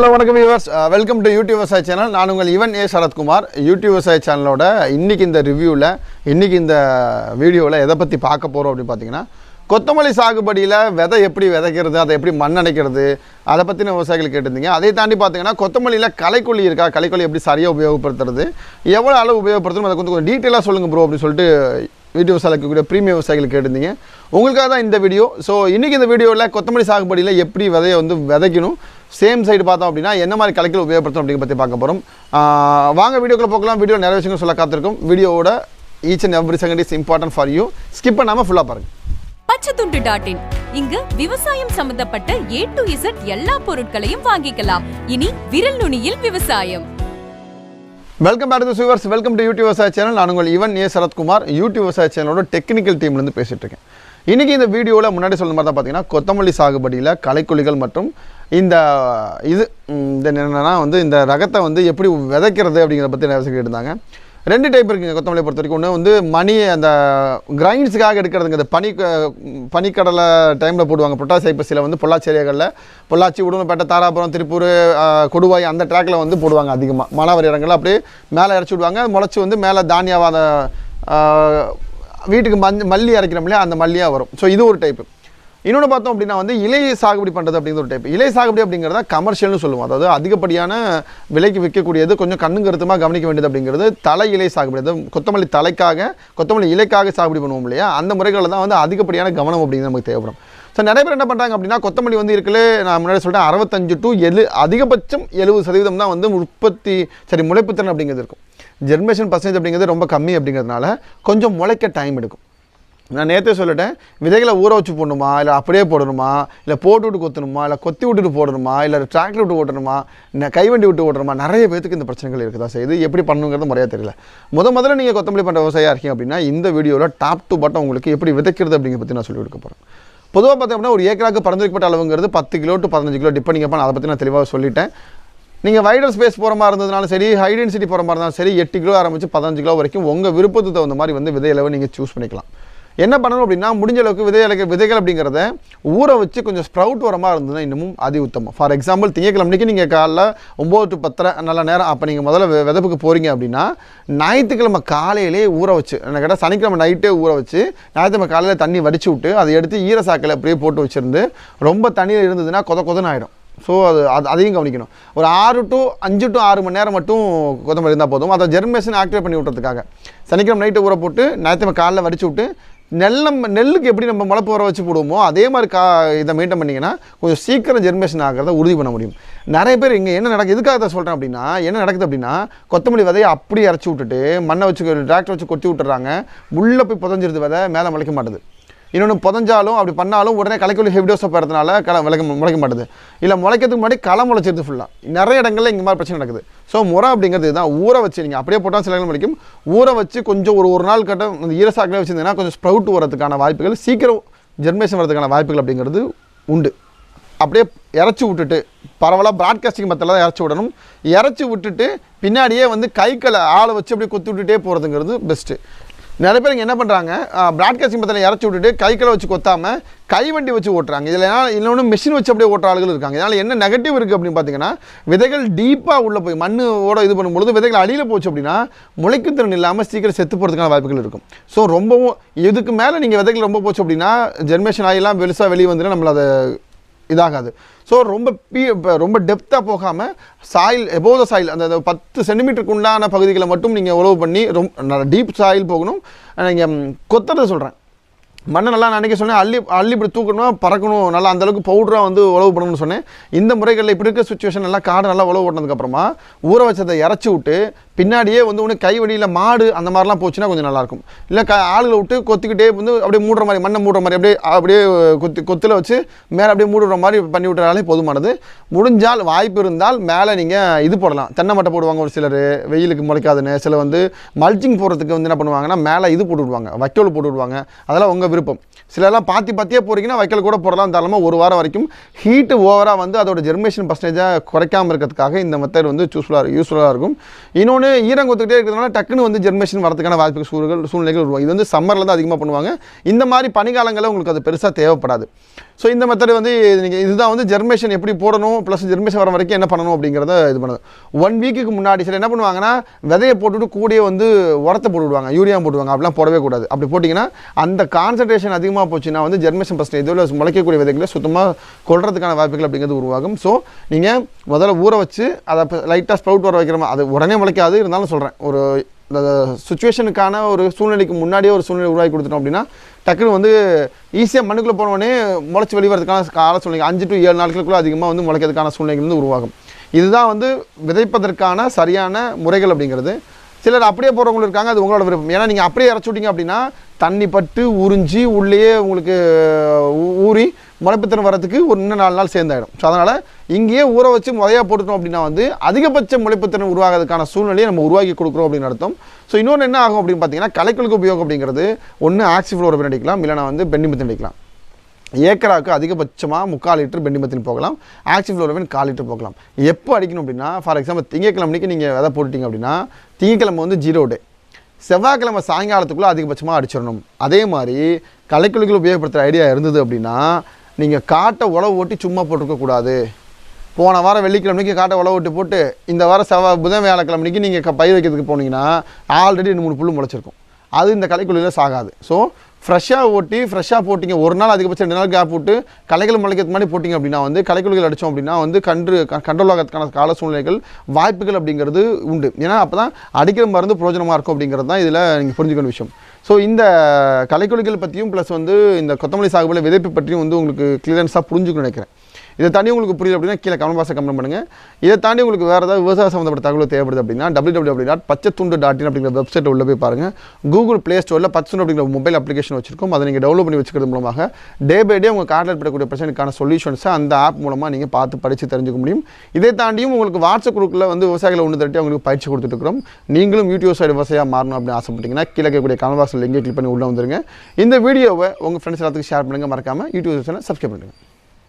Hello வணக்கம் viewers welcome to YouTube விவசாய channel நான் உங்கள் இவன் ஏ சரத்குமார். யூடியூப் விவசாய சேனலோட இன்றைக்கி இந்த ரிவ்யூவில் இன்றைக்கி இந்த வீடியோவில் எதை பற்றி பார்க்க போகிறோம் அப்படின்னு பார்த்தீங்கன்னா கொத்தமல்லி சாகுபடியில் விதை எப்படி விதைக்கிறது அதை எப்படி மண் அணைக்கிறது அதை பற்றின விவசாயிகள் கேட்டிருந்தீங்க. அதை தாண்டி பார்த்தீங்கன்னா கொத்தமல்லியில் களைக்கொல்லி இருக்கா? களைக்கொல்லி எப்படி சரியாக உபயோகப்படுத்துறது? எவ்வளோ அளவு உபயோகப்படுத்தணும்? அதை கொஞ்சம் கொஞ்சம் டீட்டெயிலாக சொல்லுங்கள் ப்ரோ அப்படின்னு சொல்லிட்டு வீடியோ கூட ப்ரீமியம் விவசாயிகள் கேட்டிருந்தீங்க. உங்களுக்காக தான் இந்த வீடியோ ஸோ இன்றைக்கி இந்த வீடியோவில் கொத்தமல்லி சாகுபடியில் எப்படி விதையை வந்து விதைக்கணும்? சேம் சைடு பார்த்தோம் அப்படின்னா என்ன மாதிரி கலைகள் உபயோகப்படுத்தணும் அப்படிங்கிற பற்றி பார்க்க போகிறோம் வாங்க வீடியோக்குள்ள போகலாம். வீடியோ நிறைய விஷயங்கள் சொல்ல காத்திருக்கும். வீடியோவோட each and every second is important for you skip பண்ணாமல் ஃபுல்லாக பாருங்கள் பச்சைத்துண்டு டாட் இன் இங்கு விவசாயம் சம்பந்தப்பட்ட ஏ டு இசட் எல்லா பொருட்களையும் வாங்கிக்கலாம். இனி விரல் நுனியில் விவசாயம். Welcome back to viewers welcome to YouTube விவசாய சேனல் நான் உங்கள் இவன் ஏ சரத்குமார். யூடியூப் விவசாய சேனலோட டெக்னிக்கல் டீம்லேருந்து பேசிகிட்டு இருக்கேன். இன்றைக்கி இந்த வீடியோவில் முன்னாடி சொல்ல மாதிரி தான் பார்த்தீங்கன்னா கொத்தமல்லி சாகுபடியில் களைக்கொல்லிகள் மற்றும் இந்த இது இந்த என்னென்னா வந்து இந்த ரகத்தை வந்து எப்படி விதைக்கிறது அப்படிங்கிறத பற்றி நிறைய விஷயம் இருந்தாங்க ரெண்டு டைப் இருக்குங்க கொத்தமல்லியை பொறுத்த வரைக்கும். ஒன்று வந்து மணி அந்த கிரைண்ட்ஸுக்காக எடுக்கிறதுங்க இந்த பனி பனிக்கடலை டைமில் போடுவாங்க. பொட்டாசி ஐப்பசியில் வந்து பொள்ளாச்சி ஏரியாக்களில் பொள்ளாச்சி உடுமப்பேட்டை தாராபுரம் திருப்பூர் கொடுவாய் அந்த ட்ராக்கில் வந்து போடுவாங்க அதிகமாக மானாவாரி இடங்கள்ல அப்படியே மேலே இறச்சி விடுவாங்க. முளைச்சி வந்து மேலே தானியாவாத வீட்டுக்கு மஞ்ச மல்லி அரைக்கிறோம் இல்லையா? அந்த மல்லியாக வரும். ஸோ இது ஒரு டைப்பு இன்னொன்று பார்த்தோம் அப்படின்னா வந்து இலை சாகுபடி பண்ணுறது அப்படிங்கிற ஒரு டைப் இலை சாகுபடி அப்படிங்கிறத கமர்ஷியல்னு சொல்லுவோம். அதாவது அதிகப்படியான விலைக்கு விற்கக்கூடியது கொஞ்சம் கண்ணுங்கருத்துமாக கவனிக்க வேண்டியது அப்படிங்கிறது தலை இலை சாகுபடி. அதாவது கொத்தமல்லி தலைக்காக கொத்தமல்லி இலைக்காக சாகுபடி பண்ணுவோம் இல்லையா? அந்த முறைகளில் தான் வந்து அதிகப்படியான கவனம் அப்படிங்கிறது நமக்கு தேவைப்படும். ஸோ நிறைய பேர் என்ன பண்ணுறாங்க அப்படின்னா கொத்தமல்லி வந்து இருக்குல்ல நான் முன்னாடி சொல்லிட்டேன் அறுபத்தஞ்சு டு எழு அதிகபட்சம் எழுபது சதவீதம் தான் வந்து உற்பத்தி சரி முளைப்புத்திறன் அப்படிங்கிறது இருக்கும். ஜென்ரேஷன் பர்சன்டேஜ் அப்படிங்கிறது ரொம்ப கம்மி அப்படிங்கிறதுனால கொஞ்சம் முளைக்க டைம் எடுக்கும். நான் நேற்றே சொல்லிட்டேன் விதைகளை ஊற வச்சு போடணுமா இல்லை அப்படியே போடணுமா இல்லை போட்டு விட்டு கொத்தணுமா இல்லை கொத்தி விட்டுட்டு போடணுமா இல்லை டிராக்டர் விட்டு ஓட்டணுமா நான் கைவண்டி விட்டு ஓட்டணுமா நிறைய பேத்துக்கு இந்த பிரச்சனைகள் இருக்குதா செய்யுது எப்படி பண்ணணுங்கிறது முறையாக தெரியல. முத முதல்ல நீங்கள் கொத்தமல்லி பண்ணுற விவசாயியாக இருக்கீங்க அப்படின்னா இந்த வீடியோவில் டாப் டு பாட்டம் உங்களுக்கு எப்படி விதைக்கிறது அப்படிங்கிற பற்றி நான் சொல்லி கொடுக்க போகிறேன் பொதுவாக பார்த்தோம் அப்படின்னா ஒரு ஏக்கராக்கு பரிந்துரைக்கப்பட்ட அளவுங்கிறது பத்து கிலோ டு பதினஞ்சு கிலோ டிப்பெண்டிங் அப்போ அதை பற்றி நான் தெளிவாக சொல்லிட்டேன். நீங்கள் வைடல் ஸ்பேஸ் போகிற மாதிரி இருந்ததுனாலும் சரி ஹைடென்சிட்டி போகிற மாதிரி இருந்தாலும் சரி எட்டு கிலோ ஆரம்பித்து பதினஞ்சு கிலோ வரைக்கும் உங்கள் விருப்பத்துக்கு தகுந்த மாதிரி வந்து விதை நீங்கள் சூஸ் பண்ணிக்கலாம். என்ன பண்ணணும் அப்படின்னா முடிஞ்ச அளவுக்கு விதை விதைகள் அப்படிங்கிறத ஊற வச்சு கொஞ்சம் ஸ்ப்ரவுட் வர மாதிரி இருந்ததுன்னா இன்னமும் அதி உத்தமம். ஃபார் எக்ஸாம்பிள் திங்கக்கிழமைக்கு நீங்கள் காலைல ஒம்பது டு பத்தரை நல்ல நேரம். அப்போ நீங்கள் முதல்ல விதப்புக்கு போகிறீங்க அப்படின்னா ஞாயிற்றுக்கிழமை காலையிலே ஊற வச்சு என்ன கேட்டால் சனிக்கிழமை நைட்டே ஊற வச்சு ஞாயிற்றுக்கிழமை காலையில் தண்ணி வடிச்சு விட்டு அதை எடுத்து ஈரசாக்கில் அப்படியே போட்டு வச்சுருந்து ரொம்ப தண்ணியில் இருந்ததுன்னா கொத கொதன்னு ஆகிடும் ஸோ அது அது அதையும் கவனிக்கணும். ஒரு ஆறு டு அஞ்சு டு ஆறு மணி நேரம் மட்டும் கொத்தமல்லி இருந்தால் போதும். அதை ஜெர்மேஷன் ஆக்டிவேட் பண்ணி விட்றதுக்காக சனிக்கிழமை நைட்டு ஊற போட்டு ஞாயிற்றுக்கிழமை காலைல வடிச்சு விட்டு நெல்லம் நெல்லுக்கு எப்படி நம்ம முளைப்பு வர வச்சு போடுவோமோ அதே மாதிரி கா இதை மெயின்டைன் பண்ணிங்கன்னா கொஞ்சம் சீக்கிரம் ஜெர்மேஷன் ஆகிறத உறுதி பண்ண முடியும். நிறைய பேர் இங்கே என்ன நடக்குது எதுக்காக அதை சொல்கிறேன் அப்படின்னா என்ன நடக்குது அப்படின்னா கொத்தமல்லி விதையை அப்படியே இறச்சி விட்டுட்டு மண்ணை வச்சு டிராக்டர் வச்சு கொத்தி விட்டுறாங்க உள்ளே போய் புதஞ்சிருது விதை மேலே முளைக்க மாட்டுது. இன்னொன்று புதஞ்சாலும் அப்படி பண்ணாலும் உடனே களைக்கொல்லி ஹெவி போகிறதுனால களை விளக்க முளைக்க மாட்டுது. இல்லை முளைக்கிறதுக்கு முன்னாடி களை முளைச்சிருது ஃபுல்லாக நிறைய இடங்களில் இங்கே மாதிரி பிரச்சனை நடக்குது. ஸோ முறை அப்படிங்கிறது தான் ஊற வச்சு நீங்கள் அப்படியே போட்டால் சில முளைக்கும். ஊற வச்சு கொஞ்சம் ஒரு ஒரு நாள் கட்ட அந்த ஈரசாக்கில் வச்சுருந்தீங்கன்னா கொஞ்சம் ஸ்ப்ரவுட் வரதுக்கான வாய்ப்புகள் சீக்கிரம் ஜெர்மேஷன் வரதுக்கான வாய்ப்புகள் அப்படிங்கிறது உண்டு. அப்படியே இறச்சி விட்டுட்டு பரவாயில்ல ப்ராட்காஸ்டிங் மெத்தடில் தான் இறச்சி விடணும். இறச்சி விட்டுட்டு பின்னாடியே வந்து கைக்களை ஆளை வச்சு அப்படியே கொத்து விட்டுட்டே போகிறதுங்கிறது பெஸ்ட்டு நிறைய பேர் என்ன பண்ணுறாங்க ப்ராட்காஸ்டிங் மெத்தடில் இறச்சி விட்டுட்டு கைக்களை வச்சு கொத்தாமல் கைவண்டி வச்சு ஓட்டுறாங்க. இதில் இன்னொன்று மிஷின் வச்சு அப்படியே ஓட்டுற ஆளுகள் இருக்காங்க. இதனால் என்ன நெகட்டிவ் இருக்குது அப்படின்னு பார்த்தீங்கன்னா விதைகள் டீப்பாக உள்ளே போய் மண்ணோட இது பண்ணும்பொழுது விதைகள் அடியில் போச்சு அப்படின்னா முளைக்கும் திறன் இல்லாமல் சீக்கிரம் செத்து போகிறதுக்கான வாய்ப்புகள் இருக்கும். ஸோ ரொம்பவும் இதுக்கு மேலே நீங்கள் விதைகள் ரொம்ப போச்சு அப்படின்னா ஜென்ரேஷன் ஆகிலாம் பெருசாக வெளியே வந்துட்டு நம்மள அதை இதாகாது. ஸோ ரொம்ப பீ ரொம்ப டெப்த்தாக போகாமல் சாயில் எபோவ் த சாயில் அந்த பத்து சென்டிமீட்டருக்கு உண்டான பகுதிகளை மட்டும் நீங்கள் உழவு பண்ணி ரொம்ப டீப் சாயில் போகணும். நீங்கள் கொத்துறத சொல்கிறேன் மண்ணை நல்லா நினைக்க சொன்னேன். அள்ளி அள்ளி இப்படி தூக்கணும் பறக்கணும். நல்லா அந்த அளவுக்கு பவுடராக வந்து உழவு பண்ணணும்னு சொன்னேன். இந்த முறைகளில் இப்படி இருக்க சுச்சுவேஷன் நல்லா காடு நல்லா உழவு பண்ணதுக்கப்புறமா ஊற வச்சதை இறச்சி விட்டு பின்னாடியே வந்து ஒன்று கை வழியில் மாடு அந்த மாதிரிலாம் போச்சுன்னா கொஞ்சம் நல்லாயிருக்கும். இல்லை க ஆளுகளை விட்டு கொத்திக்கிட்டே வந்து அப்படியே மூடுற மாதிரி மண்ணை மூடுற மாதிரி அப்படியே அப்படியே கொத்தி கொத்தில் வச்சு மேலே அப்படியே மூடுற மாதிரி பண்ணி விட்டுறாலே போதுமானது. முடிஞ்சால் வாய்ப்பு இருந்தால் மேலே நீங்கள் இது போடலாம். தென்னை மட்டை போடுவாங்க ஒரு சிலர் வெயிலுக்கு முளைக்காதுன்னு. சில வந்து மல்ச்சிங் போடுறதுக்கு வந்து என்ன பண்ணுவாங்கன்னா மேலே இது போட்டு விடுவாங்க. வைக்கோல் போட்டு விடுவாங்க. அதெல்லாம் உங்கள் விருப்பம். சிலர்லாம் பாத்தி பாத்தியே போகிறீங்கன்னா வைக்கல் கூட போடலாம். தாராளமாக ஒரு வாரம் வரைக்கும் ஹீட்டு ஓவராக வந்து அதோட ஜெர்மேஷன் பர்சன்டேஜாக குறைக்காமல் இருக்கிறதுக்காக இந்த மெத்தட் வந்து யூஸ்ஃபுல்லாக யூஸ்ஃபுல்லாக இருக்கும். இன்னொன்று ஈரம் கொடுத்துக்கிட்டே இருக்கிறதுனால டக்குன்னு வந்து ஜெர்மேஷன் வரதுக்கான வாய்ப்பு சூழல்கள் சூழ்நிலைகள் உருவாகும். இது வந்து சம்மரில் தான் அதிகமாக பண்ணுவாங்க. இந்த மாதிரி பனிக்காலங்களில் உங்களுக்கு அது பெருசாக தேவைப்படாது. ஸோ இந்த மெத்தட் வந்து நீங்கள் இதுதான் வந்து ஜெர்மேஷன் எப்படி போடணும் ப்ளஸ் ஜெர்மேஷன் வர வரைக்கும் என்ன பண்ணணும் அப்படிங்கிறத இது பண்ணுது. ஒன் வீக்குக்கு முன்னாடி சில என்ன பண்ணுவாங்கன்னா விதையை போட்டுட்டு கூடயே வந்து உரத்தை போட்டுவிடுவாங்க யூரியா போட்டுவாங்க அப்படிலாம் போடவே கூடாது. அப்படி போட்டிங்கன்னா அந்த கான்சன்ட்ரேஷன் அதிகமாக போச்சுன்னா வந்து ஜெர்மேஷன் பிரச்சனை இதில் முளைக்கக்கூடிய விதைகளை சுத்தமாக கொள்றதுக்கான வாய்ப்புகள் அப்படிங்கிறது உருவாகும். ஸோ நீங்கள் முதல்ல ஊற வச்சு அதை லைட்டாக ஸ்ப்ரவுட் வர வைக்கிற மாதிரி அது உடனே முளைக்காது. இருந்தாலும் சொல்கிறேன் ஒரு இந்த சுச்சுவேஷனுக்கான ஒரு சூழ்நிலைக்கு முன்னாடியே ஒரு சூழ்நிலை உருவாக்கி கொடுத்துட்டோம் அப்படின்னா டக்குன்னு வந்து ஈஸியாக மண்ணுக்குள்ளே போனோடனே முளைச்சி வெளிவரதுக்கான கால சூழ்நிலை அஞ்சு டு ஏழு நாட்களுக்குள்ளே அதிகமாக வந்து முளைக்கிறதுக்கான சூழ்நிலைகள் வந்து உருவாகும். இதுதான் வந்து விதைப்பதற்கான சரியான முறைகள் அப்படிங்கிறது. சிலர் அப்படியே போகிறவங்களும் இருக்காங்க அது உங்களோட விருப்பம். ஏன்னா நீங்கள் அப்படியே இறச்சி விட்டீங்க அப்படின்னா தண்ணி பட்டு உறிஞ்சி உள்ளேயே உங்களுக்கு ஊ- ஊறி முளைப்புத்திறன் வரதுக்கு ஒரு இன்னும் நாலு நாள் சேர்ந்தாயிடும். ஸோ அதனால் இங்கேயே ஊற வச்சு முறையாக போட்டுட்டோம் அப்படின்னா வந்து அதிகபட்ச முளைப்புத்திறன் உருவாகிறதுக்கான சூழ்நிலையை நம்ம உருவாக்கி கொடுக்குறோம் அப்படின்னு அர்த்தம். ஸோ இன்னொன்று என்ன ஆகும் அப்படின்னு பார்த்தீங்கன்னா கலைக்கொழுக்கு உபயோகம் அப்படிங்கிறது ஒன்று ஆக்சிஃப்ளோரபின் அடிக்கலாம் இல்லைனா வந்து பெண்டிமித்தன் அடிக்கலாம். ஏக்கராவுக்கு அதிகபட்சமாக முக்கால் லிட்டர் பெண்டிமத்தின் போகலாம். ஆக்சிஃப்ளோரவின் கால் லிட்டர் போகலாம். எப்போ அடிக்கணும் அப்படின்னா ஃபார் எக்ஸாம்பிள் திங்கக்கிழமைக்கு நீங்கள் விதை போட்டுட்டீங்க அப்படின்னா திங்கக்கிழமை வந்து ஜீரோ டே செவ்வாய்க்கிழமை சாயங்காலத்துக்குள்ளே அதிகபட்சமாக அடிச்சிடணும். அதே மாதிரி கலைக்குழுக்கள் உபயோகப்படுத்துகிற ஐடியா இருந்தது அப்படின்னா நீங்கள் காட்டை உழவு ஓட்டி சும்மா போட்டிருக்கக்கூடாது போன வாரம் வெள்ளிக்கிழமைக்கு காட்டை உழவு ஓட்டி போட்டு இந்த வாரம் செவ்வாய் புதன் வியாழக்கிழமைக்கு நீங்கள் பயிர் வைக்கிறதுக்கு போனீங்கன்னா ஆல்ரெடி ரெண்டு மூணு புல் முளைச்சிருக்கும். அது இந்த கலைக்குழியில் சாகாது. ஸோ ஃப்ரெஷ்ஷாக ஓட்டி ஃப்ரெஷ்ஷாக போட்டிங்க. ஒரு நாள் அதிகபட்சம் ரெண்டு நாள் கேப் விட்டு கலைகள் முளைக்கிறது மாதிரி போட்டிங்க அப்படின்னா வந்து கலைக்குள்ளிகள் அடித்தோம் அப்படின்னா வந்து கன்று கண்ட்ரோல் ஆகிறதுக்கான கால சூழ்நிலைகள் வாய்ப்புகள் அப்படிங்கிறது உண்டு. ஏன்னா அப்போ தான் அடிக்கிற மருந்து பிரயோஜனமாக இருக்கும் அப்படிங்கிறது தான் இதில் நீங்கள் புரிஞ்சுக்கணும் விஷயம். ஸோ இந்த கலைக்குழிகள் பற்றியும் ப்ளஸ் வந்து இந்த கொத்தமல்லி சாகுபடியில் விதைப்பு பற்றியும் வந்து உங்களுக்கு கிளியரன்ஸாக புரிஞ்சுக்கணும்னு நினைக்கிறேன். இதை தாண்டி உங்களுக்கு புரியல அப்படின்னா கீழே கமெண்ட் பாக்ஸை கமெண்ட் பண்ணுங்கள் இதை தாண்டி உங்களுக்கு வேறு ஏதாவது விவசாய சம்மந்தப்பட்ட தகவல் தேவைப்படுது அப்படின்னா W W dot Pachathundu dot in அப்படிங்கிற வெப்சைட் உள்ள போய் பாருங்கள் கூகுள் ப்ளே ஸ்டோரில் பச்சை அப்படிங்கிற மொபைல் அப்ளிகேஷன் வச்சிருக்கோம். அதை நீங்கள் டவுன்லோட் பண்ணி வச்சுக்கிறது மூலமாக டே பை டே உங்கள் கார்டில் ஏற்படக்கூடிய பிரச்சனைக்கான சொல்யூஷன்ஸை அந்த ஆப் மூலமாக நீங்கள் பார்த்து படித்து தெரிஞ்சுக்க முடியும். இதை தாண்டியும் உங்களுக்கு வாட்ஸ்அப் குரூப்பில் வந்து விவசாயிகளை ஒன்று தட்டி அவங்களுக்கு பயிற்சி கொடுத்துட்டு நீங்களும் யூடியூப் சைடு விவசாயம் மாறணும் அப்படின்னு ஆசைப்பட்டீங்கன்னா கீழே இருக்கக்கூடிய கமெண்ட் பாக்ஸில் லிங்கை கிளிக் பண்ணி உள்ளே வந்துருங்க. இந்த வீடியோவை உங்கள் ஃப்ரெண்ட்ஸ் எல்லாத்துக்கும் ஷேர் பண்ணுங்கள் மறக்காமல் யூடியூப் சேனல் சப்ஸ்கிரைப் பண்ணுங்கள்